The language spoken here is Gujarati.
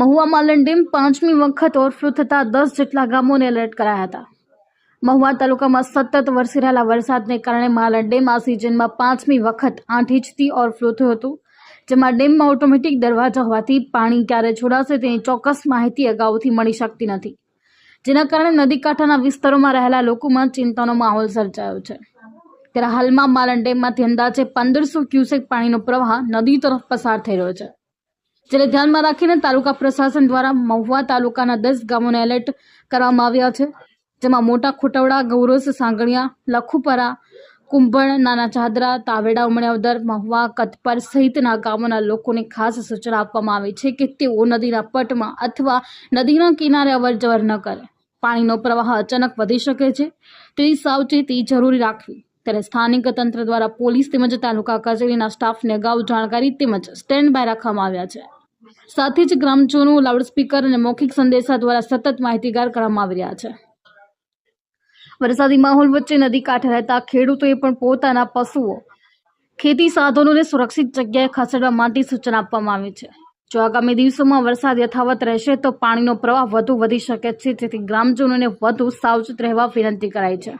મહુવા માલણ ડેમ પાંચમી વખત ઓવરફ્લો થતાં દસ જેટલા ગામોને એલર્ટ કરાયા હતા. મહુવા તાલુકામાં સતત વરસી રહેલા વરસાદને કારણે માલણ ડેમ આ સિઝનમાં પાંચમી વખત આઠ ઇંચથી ઓવરફ્લો થયો હતો, જેમાં ડેમમાં ઓટોમેટિક દરવાજા હોવાથી પાણી ક્યારે છોડાશે તેની ચોક્કસ માહિતી અગાઉથી મળી શકતી નથી. જેના કારણે નદી કાંઠાના વિસ્તારોમાં રહેલા લોકોમાં ચિંતાનો માહોલ સર્જાયો છે. ત્યારે હાલમાં માલણ ડેમમાંથી અંદાજે પંદરસો ક્યુસેક પાણીનો પ્રવાહ નદી તરફ પસાર થઈ રહ્યો છે. જેને ધ્યાનમાં રાખીને તાલુકા પ્રશાસન દ્વારા મહુવા તાલુકાના દસ ગામોને એલર્ટ કરવામાં આવ્યા છે. જેમાં મોટા ખોટવડા, ગૌરસ, સાંગણિયા, લખુપરા, કુંભણ, નાના ચાદરા, તાવેડા ઉમણ્યાવદર મહુવા, કતપર સહિતના ગામોના લોકોને ખાસ સૂચના આપવામાં આવી છે કે તેઓ નદીના પટમાં અથવા નદીના કિનારે અવરજવર ન કરે. પાણીનો પ્રવાહ અચાનક વધી શકે છે. તેની સાવચેતી જરૂરી રાખવી. ત્યારે સ્થાનિક તંત્ર દ્વારા પોલીસ તેમજ તાલુકા કચેરીના સ્ટાફને અગાઉ જાણકારી તેમજ સ્ટેન્ડ બાય રાખવામાં આવ્યા છે. સાથે જ ગ્રામજનો લાઉડસ્પીકર અને મૌખિક સંદેશા દ્વારા સતત માહિતીગાર કરવામાં આવી રહ્યા છે. વરસાદી માહોલ વચ્ચે નદી કાંઠે રહેતા ખેડૂતોએ પણ પોતાના પશુઓ, ખેતી સાધનોને સુરક્ષિત જગ્યાએ ખસેડવા માટે સૂચના આપવામાં આવી છે. જો આગામી દિવસોમાં વરસાદ યથાવત રહેશે, તો પાણીનો પ્રવાહ વધુ વધી શકે છે, જેથી ગ્રામજનોને વધુ સાવચેત રહેવા વિનંતી કરાઈ છે.